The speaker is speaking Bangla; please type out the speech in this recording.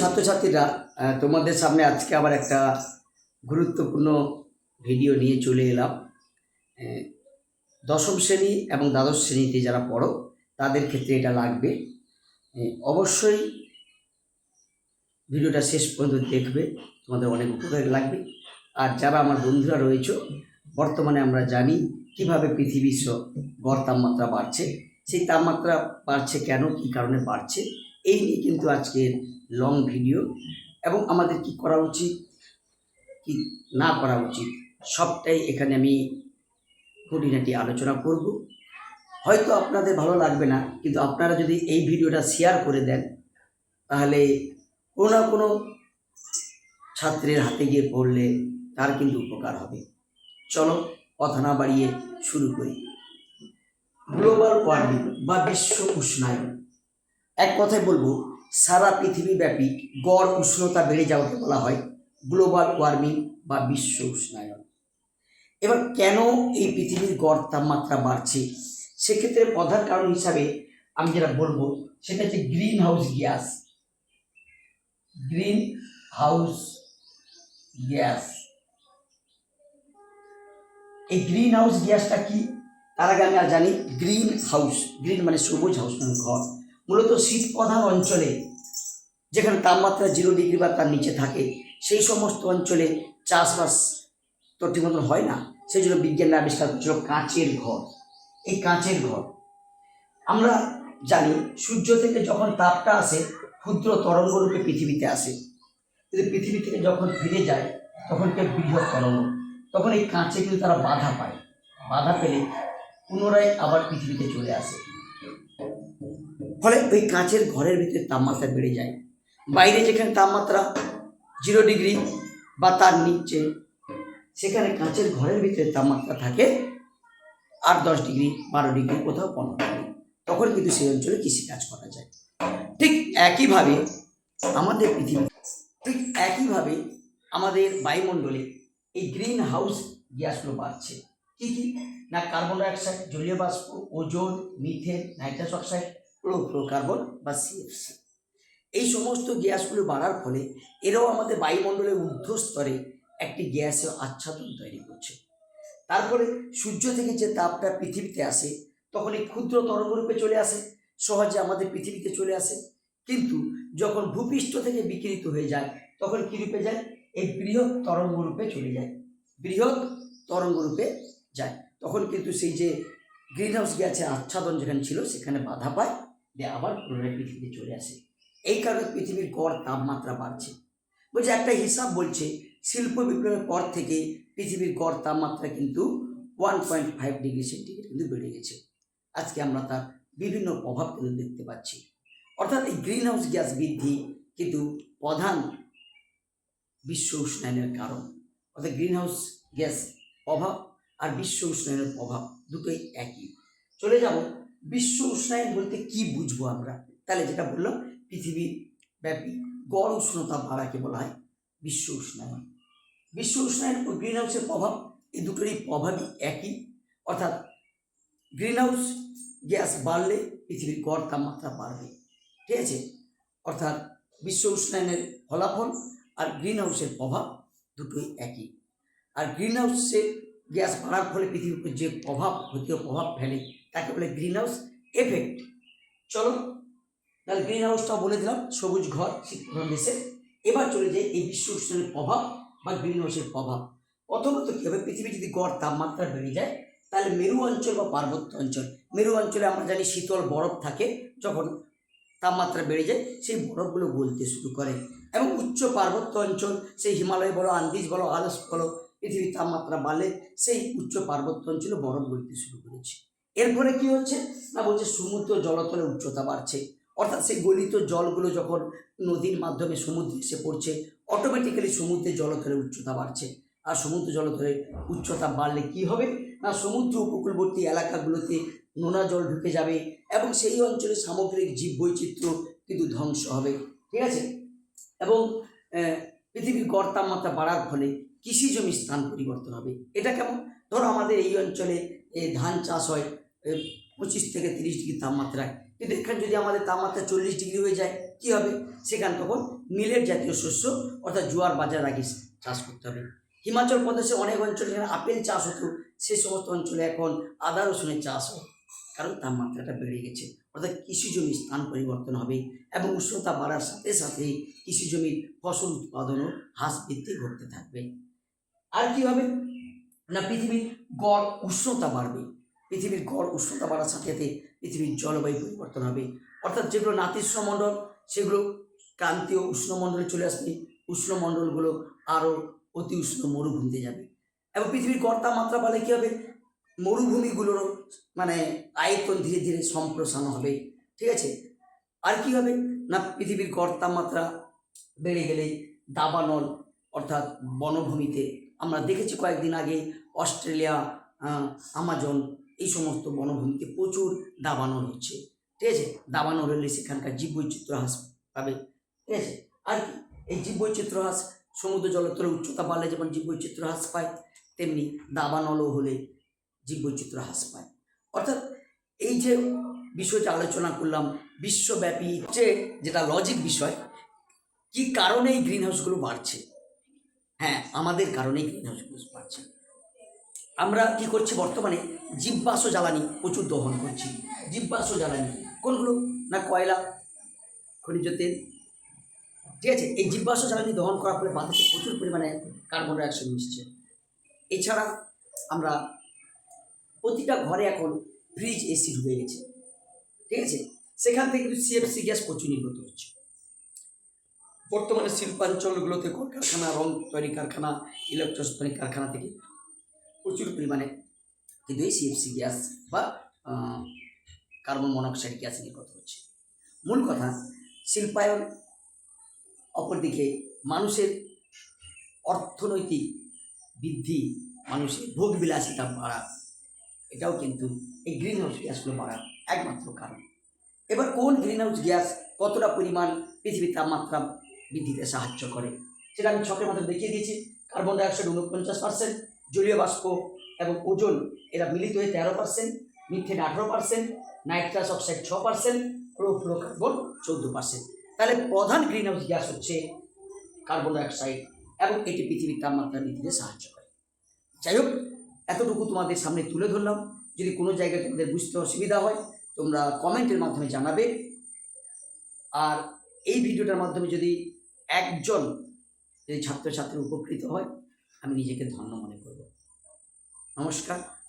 ছাত্রছাত্রীরা তোমাদের সামনে আজকে আবার একটা গুরুত্বপূর্ণ ভিডিও নিয়ে চলে এলাম। দশম শ্রেণি এবং দ্বাদশ শ্রেণীতে যারা পড়ো, তাদের ক্ষেত্রে এটা লাগবে। অবশ্যই ভিডিওটা শেষ পর্যন্ত দেখবে, তোমাদের অনেক উপকার লাগবে। আর যারা আমার বন্ধুরা রয়েছে, বর্তমানে আমরা জানি কীভাবে পৃথিবীর গড় তাপমাত্রা বাড়ছে, সেই তাপমাত্রা বাড়ছে কেন, কী কারণে বাড়ছে, এই নিয়ে কিন্তু আজকের লং ভিডিও এবং আমাদের কি করা উচিত, কি না করা উচিত, সবটাই এখানে আমি খুঁটিনাটি আলোচনা করব। হয়তো আপনাদের ভালো লাগবে না, কিন্তু আপনারা যদি এই ভিডিওটা শেয়ার করে দেন, তাহলে কোনো না কোনো ছাত্রের হাতে গিয়ে পড়লে তার কিন্তু উপকার হবে। চলো কথা না বাড়িয়ে শুরু করি। গ্লোবাল ওয়ার্মিং বা বিশ্ব উষ্ণায়ন। এক কথায় বলব সারা পৃথিবীব্যাপী গড় উষ্ণতা বেড়ে যাওয়াকে বলা হয় গ্লোবাল ওয়ার্মিং বা বিশ্ব উষ্ণায়ন। এবার কেন এই পৃথিবীর গড় তাপমাত্রা বাড়ছে? সেক্ষেত্রে প্রধান কারণ হিসাবে আমি যেটা বলব, সেটা হচ্ছে green house gas. Greenhouse gas. এই গ্রিন হাউস গ্যাসটা কি? তার আগে আমি আর জানি গ্রিন হাউস গ্রিন মানে সবুজ হাউস মানে ঘর। মূলত শীত প্রধান অঞ্চলে যেখানে তাপমাত্রা জিরো ডিগ্রি বা তার নিচে থাকে, সেই সমস্ত অঞ্চলে চাষবাস তো ঠিক মতন হয় না। সেই জন্য বিজ্ঞানের আবিষ্কার করছিল কাঁচের ঘর। এই কাঁচের ঘর। আমরা জানি, সূর্য থেকে যখন তাপটা আসে, ক্ষুদ্র তরঙ্গরূপে পৃথিবীতে আসে। কিন্তু পৃথিবী থেকে যখন ফিরে যায়, তখন কে বৃহৎ তরঙ্গ। তখন এই কাঁচে কিন্তু তারা বাধা পায়। বাধা পেলে পুনরায় আবার পৃথিবীতে চলে আসে। ফলে ওই কাঁচের ঘরের ভিতরে তাপমাত্রা বেড়ে যায়। বাইরে যেখানে তাপমাত্রা জিরো ডিগ্রি বা তার নিচে, সেখানে কাঁচের ঘরের ভিতরে তাপমাত্রা থাকে আট দশ ডিগ্রি বারো ডিগ্রি কোথাও পনেরো ডিগ্রি তখন কিন্তু সেই অঞ্চলে কৃষিকাজ করা যায়। ঠিক একইভাবে আমাদের পৃথিবী, ঠিক একইভাবে আমাদের বায়ুমণ্ডলে এই গ্রিন হাউস গ্যাসগুলো বাড়ছে। কি কি? না কার্বন ডাইঅক্সাইড, জলীয় বাষ্প, ozone, methane, nitrous oxide carbon বা সিএফসি এই সমস্ত গ্যাসগুলো বাড়ার ফলে এরাও আমাদের বায়ুমণ্ডলের ঊর্ধ্বস্তরে একটি গ্যাসের আচ্ছাদন তৈরি করছে। তারপরে সূর্য থেকে যে তাপটা পৃথিবীতে আসে, তখন এই ক্ষুদ্র তরঙ্গরূপে চলে আসে, সহজে আমাদের পৃথিবীতে চলে আসে। কিন্তু যখন ভূপৃষ্ঠ থেকে বিকৃত হয়ে যায়, তখন কী রূপে যায়? এই বৃহৎ তরঙ্গরূপে চলে যায়। বৃহৎ তরঙ্গরূপে যায়। তখন কিন্তু সেই যে গ্রিন হাউস গ্যাসের আচ্ছাদন যেখানে ছিল, সেখানে বাধা পায় দিয়ে আবার পুনরায় পৃথিবীতে চলে আসে। এই কারণে পৃথিবীর গড় তাপমাত্রা বাড়ছে। বলছে একটা হিসাব বলছে, শিল্প বিপ্লবের পর থেকে পৃথিবীর গড় তাপমাত্রা কিন্তু one point five degree centigrade কিন্তু বেড়ে গেছে। আজকে আমরা তার বিভিন্ন প্রভাব কিন্তু দেখতে পাচ্ছি। অর্থাৎ এই গ্রিন হাউস গ্যাস বৃদ্ধি কিন্তু প্রধান বিশ্ব উষ্ণায়নের কারণ। অর্থাৎ গ্রিন হাউস গ্যাস অভাব আর বিশ্ব উষ্ণায়নের প্রভাব দুটোই একই। চলে যাব, বিশ্ব উষ্ণায়ন বলতে কি বুঝব আমরা? তাহলে যেটা বললাম পৃথিবী ব্যাপী গড় উষ্ণতা বাড়াকে বলা হয় বিশ্ব উষ্ণায়ন। বিশ্ব উষ্ণায়ন ও গ্রিন হাউসের প্রভাব এই দুটোরই প্রভাবই একই। অর্থাৎ গ্রিন হাউস গ্যাস বাড়লে পৃথিবীর গড় তাপমাত্রা বাড়বে। ঠিক আছে? অর্থাৎ বিশ্ব উষ্ণায়নের ফলাফল আর গ্রিন হাউসের প্রভাব দুটোই একই। আর গ্রিন হাউসে গ্যাস বাড়ার ফলে পৃথিবীর উপর যে প্রভাব ক্ষতিও প্রভাব ফেলে, তাকে বলে গ্রিন হাউস এফেক্ট। চলো তাহলে গ্রিন হাউসটা বলে দিলাম, সবুজ ঘর শীত এবার চলে যায় এই বিশ্ব উষ্ণায়নের প্রভাব বা গ্রিন হাউসের প্রভাব। প্রথমত কী হবে পৃথিবী যদি গড় তাপমাত্রা বেড়ে যায়, তাহলে মেরু অঞ্চল বা পার্বত্য অঞ্চল। মেরু অঞ্চলে আমরা জানি শীতল বরফ থাকে, যখন তাপমাত্রা বেড়ে যায়, সেই বরফগুলো গলতে শুরু করে। এবং উচ্চ পার্বত্য অঞ্চল, সেই হিমালয় বলো, আন্দিজ বলো আলস বলো, পৃথিবীর তাপমাত্রা বাড়লে সেই উচ্চ পার্বত্য অঞ্চলে বরফ গলতে শুরু করেছে। এর ফলে কী হচ্ছে? না বলছে সমুদ্র জলতলে উচ্চতা বাড়ছে। অর্থাৎ সেই গলিত জলগুলো যখন নদীর মাধ্যমে সমুদ্রে এসে পড়ছে অটোমেটিক্যালি সমুদ্রের জলতলের উচ্চতা বাড়ছে। আর সমুদ্র জলতলের উচ্চতা বাড়লে কি হবে? না, সমুদ্র উপকূলবর্তী এলাকাগুলোতে নোনা জল ঢুকে যাবে এবং সেই অঞ্চলে সামগ্রিক জীববৈচিত্র্য কিন্তু ধ্বংস হবে। ঠিক আছে? এবং পৃথিবীর গড় তাপমাত্রা বাড়ার ফলে কৃষি জমির স্থান পরিবর্তন হবে। এটা কেমন? ধরো আমাদের এই অঞ্চলে ধান চাষ হয় পঁচিশ থেকে তিরিশ ডিগ্রি তাপমাত্রায়। কিন্তু এখানে যদি আমাদের তাপমাত্রা চল্লিশ ডিগ্রি হয়ে যায়, কি হবে? সেখানে তখন মিলেট জাতীয় শস্য, অর্থাৎ জোয়ার বাজার আগে চাষ করতে হবে। হিমাচল প্রদেশে অনেক অঞ্চলে যেখানে আপেল চাষ হতো, সে সমস্ত অঞ্চলে এখন আদা, রসুনের চাষ হয়। কারণ তাপমাত্রাটা বেড়ে গেছে, অর্থাৎ কৃষি জমির স্থান পরিবর্তন হবে এবং উষ্ণতা বাড়ার সাথে সাথে কৃষি জমির ফসল উৎপাদনও হ্রাস বৃদ্ধি ঘটতে থাকবে। আর কি হবে? না, পৃথিবীর গড় উষ্ণতা বাড়বে। পৃথিবীর গড় উষ্ণতা বাড়ার সাথে সাথে পৃথিবীর জলবায়ু পরিবর্তন হবে। অর্থাৎ যেগুলো নাতিস্রমণ্ডল সেগুলো ক্রান্তীয় উষ্ণমণ্ডলে চলে আসবে। উষ্ণমণ্ডলগুলো আরও অতি উষ্ণ মরুভূমিতে যাবে। এবং পৃথিবীর গড় তাপমাত্রা বাড়লে কী হবে? মরুভূমিগুলোরও মানে আয়তন ধীরে ধীরে সম্প্রসারণ হবে। ঠিক আছে? আর কি হবে? না, পৃথিবীর গড় তাপমাত্রা বেড়ে গেলে দাবানল, অর্থাৎ বনভূমিতে, আমরা দেখেছি কয়েকদিন আগে অস্ট্রেলিয়া আমাজন এই সমস্ত বনভূমিতে প্রচুর দাবানল হচ্ছে। ঠিক আছে? দাবানল হলে সেখানকার জীব জীববৈচিত্র্য হ্রাস পাবে। ঠিক আছে? আর কি? এই জীব জীববৈচিত্র্য হ্রাস সমুদ্র জলস্তরের উচ্চতা বাড়লে যেমন জীব জীববৈচিত্র্য হ্রাস পায়, তেমনি দাবানলও হলে জীব জীববৈচিত্র্য হ্রাস পায়। অর্থাৎ এই যে বিষয়টা আলোচনা করলাম, বিশ্বব্যাপী যে যেটা লজিক বিষয়, কি কারণে এই গ্রিন হাউসগুলো বাড়ছে? হ্যাঁ আমাদের কারণেই গ্রিন হাউসগুলো বাড়ছে। আমরা কি করছি বর্তমানে? জীববাস জ্বালানি প্রচুর দহন করছি। জীববাস জ্বালানি। কোনগুলো? না কয়লা? খনিজ তেল? ঠিক আছে, এই জীববাস জ্বালানি দহন করার ফলে বাতাসে প্রচুর পরিমাণে কার্বন ডাইঅক্সাইড মিশছে। এছাড়া আমরা প্রতিটা ঘরে এখন ফ্রিজ এসি ঢুকে গেছে। ঠিক আছে, সেখান থেকে কিন্তু সিএফসি গ্যাস প্রচুর নির্গত হচ্ছে। বর্তমানে শিল্পাঞ্চলগুলোতে কলকারখানা, রং তৈরি কারখানা ইলেকট্রনিক কারখানা থেকে প্রচুর পরিমাণে কিন্তু এই সিএফসি গ্যাস বা কার্বন মনোক্সাইড গ্যাস নির্গত হচ্ছে। মূল কথা, শিল্পায়ন অপরদিকে মানুষের অর্থনৈতিক বৃদ্ধি, মানুষের ভোগ বিলাসিতা বাড়া, এটাও কিন্তু এই গ্রিন হাউস গ্যাসগুলো বাড়ার একমাত্র কারণ। এবার কোন গ্রিন হাউস গ্যাস কতটা পরিমাণ পৃথিবীর তাপমাত্রা বৃদ্ধিতে সাহায্য করে, সেটা আমি ছকের মধ্যে দেখিয়ে দিয়েছি। কার্বন ডাইঅক্সাইড উনপঞ্চাশ পার্সেন্ট জলীয় বাষ্প এবং ওজন, এরা মিলিত হয়ে তেরো পার্সেন্ট মিথেন আঠারো পার্সেন্ট নাইট্রাস অক্সাইড ছ পার্সেন্ট ক্লোরোফ্লোকার্বন চৌদ্দ পার্সেন্ট তাহলে প্রধান গ্রিন হাউস গ্যাস হচ্ছে কার্বন ডাইঅক্সাইড এবং এটি পৃথিবীর তাপমাত্রা বৃদ্ধিতে সাহায্য করে। যাই হোক, এতটুকু তোমাদের সামনে তুলে ধরলাম। যদি কোনো জায়গায় তোমাদের বুঝতে অসুবিধা হয়, তোমরা কমেন্টের মাধ্যমে জানাবে। আর এই ভিডিওটার মাধ্যমে যদি একজন যদি ছাত্রছাত্রী উপকৃত হয় আমি নিজেকে ধন্য মনে করব। নমস্কার।